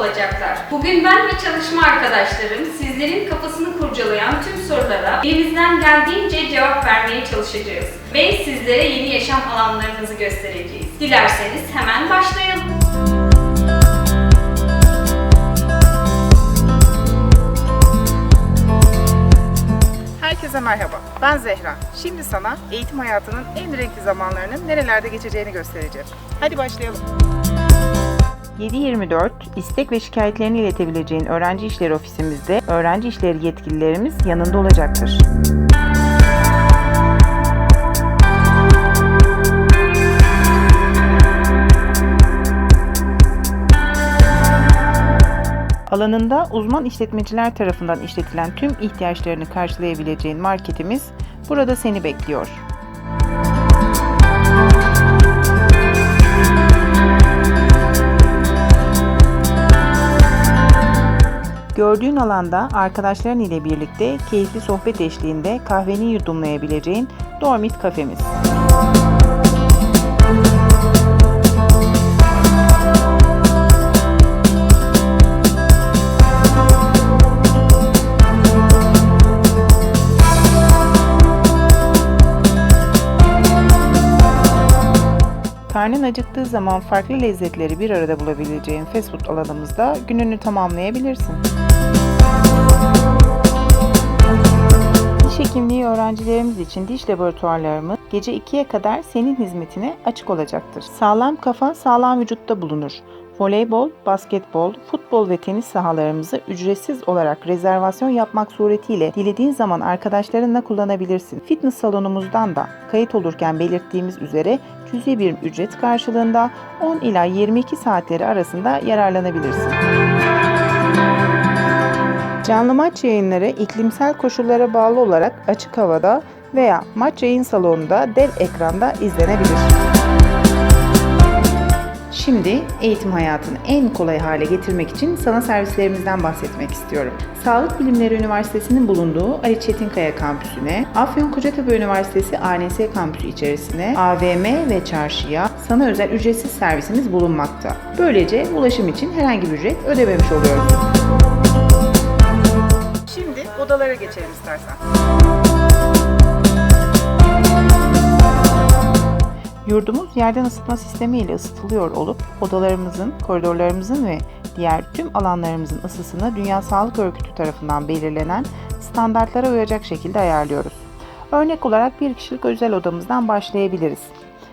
olacaklar. Bugün ben ve çalışma arkadaşlarım sizlerin kafasını kurcalayan tüm sorulara elimizden geldiğince cevap vermeye çalışacağız. Ve sizlere yeni yaşam alanlarınızı göstereceğiz. Dilerseniz hemen başlayalım. Merhaba. Ben Zehra. Şimdi sana eğitim hayatının en renkli zamanlarının nerelerde geçeceğini göstereceğim. Hadi başlayalım. 7-24 istek ve şikayetlerini iletebileceğin öğrenci işleri ofisimizde öğrenci işleri yetkililerimiz yanında olacaktır. Alanında uzman işletmeciler tarafından işletilen tüm ihtiyaçlarını karşılayabileceğin marketimiz burada seni bekliyor. Gördüğün alanda arkadaşların ile birlikte keyifli sohbet eşliğinde kahveni yudumlayabileceğin Dormit kafemiz. Karnın acıktığı zaman farklı lezzetleri bir arada bulabileceğin fast food alanımızda gününü tamamlayabilirsin. Diş hekimliği öğrencilerimiz için diş laboratuvarlarımız gece 2'ye kadar senin hizmetine açık olacaktır. Sağlam kafa sağlam vücutta bulunur. Voleybol, basketbol, futbol ve tenis sahalarımızı ücretsiz olarak rezervasyon yapmak suretiyle dilediğin zaman arkadaşlarınla kullanabilirsin. Fitness salonumuzdan da kayıt olurken belirttiğimiz üzere cüzi bir ücret karşılığında 10 ila 22 saatleri arasında yararlanabilirsin. Canlı maç yayınları iklimsel koşullara bağlı olarak açık havada veya maç yayın salonunda dev ekranda izlenebilir. Şimdi eğitim hayatını en kolay hale getirmek için sana servislerimizden bahsetmek istiyorum. Sağlık Bilimleri Üniversitesi'nin bulunduğu Ali Çetinkaya kampüsüne, Afyon Kocatepe Üniversitesi ANS kampüsü içerisine, AVM ve çarşıya sana özel ücretsiz servisimiz bulunmakta. Böylece ulaşım için herhangi bir ücret ödememiş oluyoruz. Şimdi odalara geçelim istersen. Yurdumuz yerden ısıtma sistemi ile ısıtılıyor olup odalarımızın, koridorlarımızın ve diğer tüm alanlarımızın ısısını Dünya Sağlık Örgütü tarafından belirlenen standartlara uyacak şekilde ayarlıyoruz. Örnek olarak bir kişilik özel odamızdan başlayabiliriz.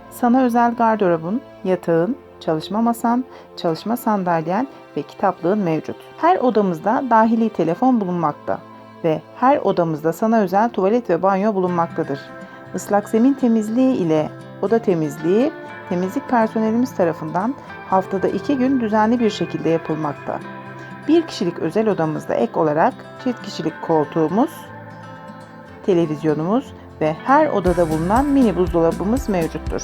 Sana özel gardırobun, yatağın, çalışma masan, çalışma sandalyen ve kitaplığın mevcut. Her odamızda dahili telefon bulunmakta ve her odamızda sana özel tuvalet ve banyo bulunmaktadır. Islak zemin temizliği ile oda temizliği temizlik personelimiz tarafından haftada iki gün düzenli bir şekilde yapılmakta. Bir kişilik özel odamızda ek olarak çift kişilik koltuğumuz, televizyonumuz ve her odada bulunan mini buzdolabımız mevcuttur.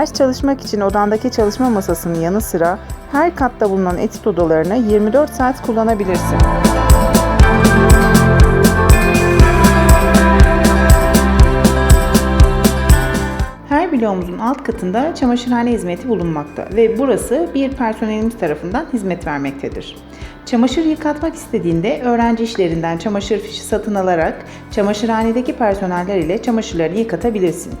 Ders çalışmak için odandaki çalışma masasının yanı sıra her katta bulunan etüt odalarını 24 saat kullanabilirsin. Her bloğumuzun alt katında çamaşırhane hizmeti bulunmakta ve burası bir personelimiz tarafından hizmet vermektedir. Çamaşır yıkatmak istediğinde öğrenci işlerinden çamaşır fişi satın alarak çamaşırhanedeki personeller ile çamaşırları yıkatabilirsin.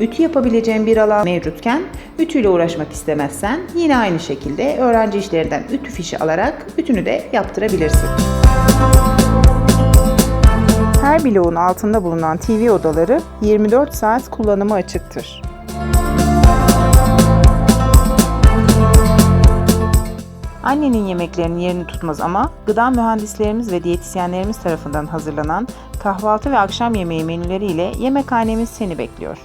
Ütü yapabileceğin bir alan mevcutken ütüyle uğraşmak istemezsen yine aynı şekilde öğrenci işlerinden ütü fişi alarak ütünü de yaptırabilirsin. Her bloğun altında bulunan TV odaları 24 saat kullanıma açıktır. Annenin yemeklerinin yerini tutmaz ama gıda mühendislerimiz ve diyetisyenlerimiz tarafından hazırlanan kahvaltı ve akşam yemeği menüleriyle yemekhanemiz seni bekliyor.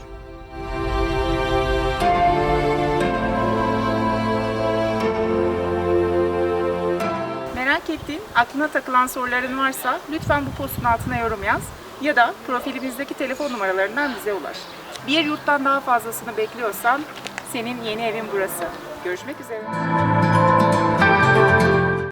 Merak ettiğin, aklına takılan soruların varsa lütfen bu postun altına yorum yaz ya da profilimizdeki telefon numaralarından bize ulaş. Bir yurttan daha fazlasını bekliyorsan senin yeni evin burası. Görüşmek üzere.